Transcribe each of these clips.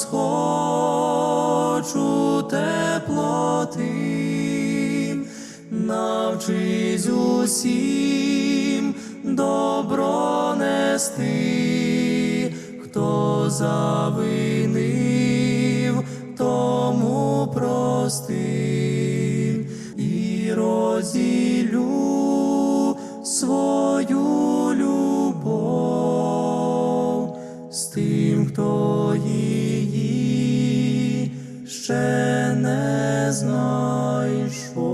Схочу теплоти, навчись усім добро нести, хто завинив, тому прости не знайшов.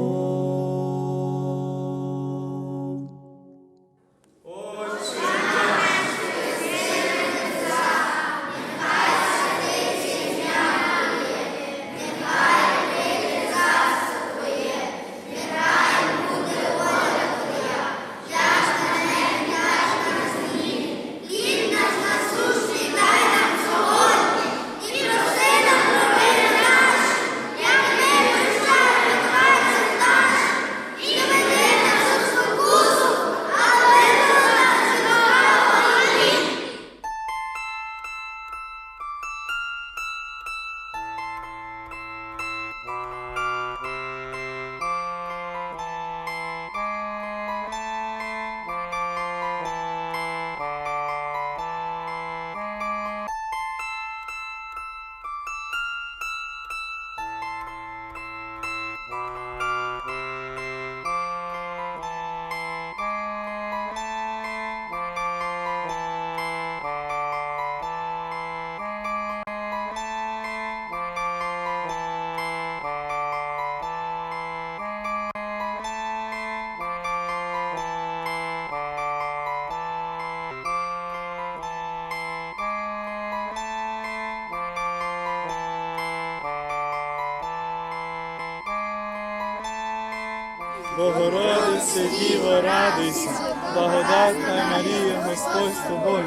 Богородице, Діво, радуйся, благодатна Марія, Господь з тобою,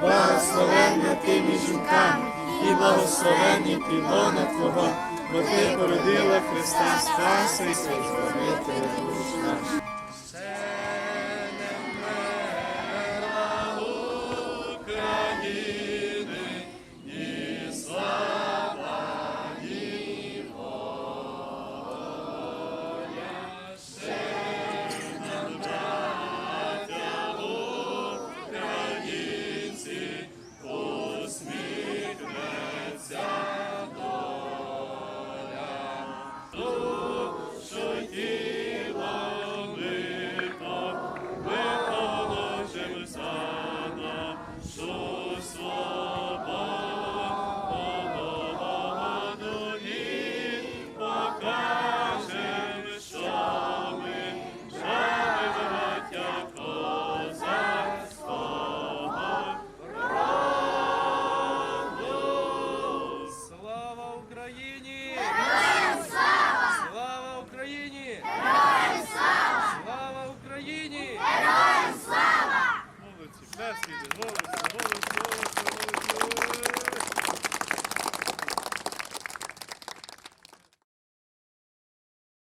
благословення ти між жінками, і благословення плідлона Твого, бо ти породила Христа Спаса і Збавителя душ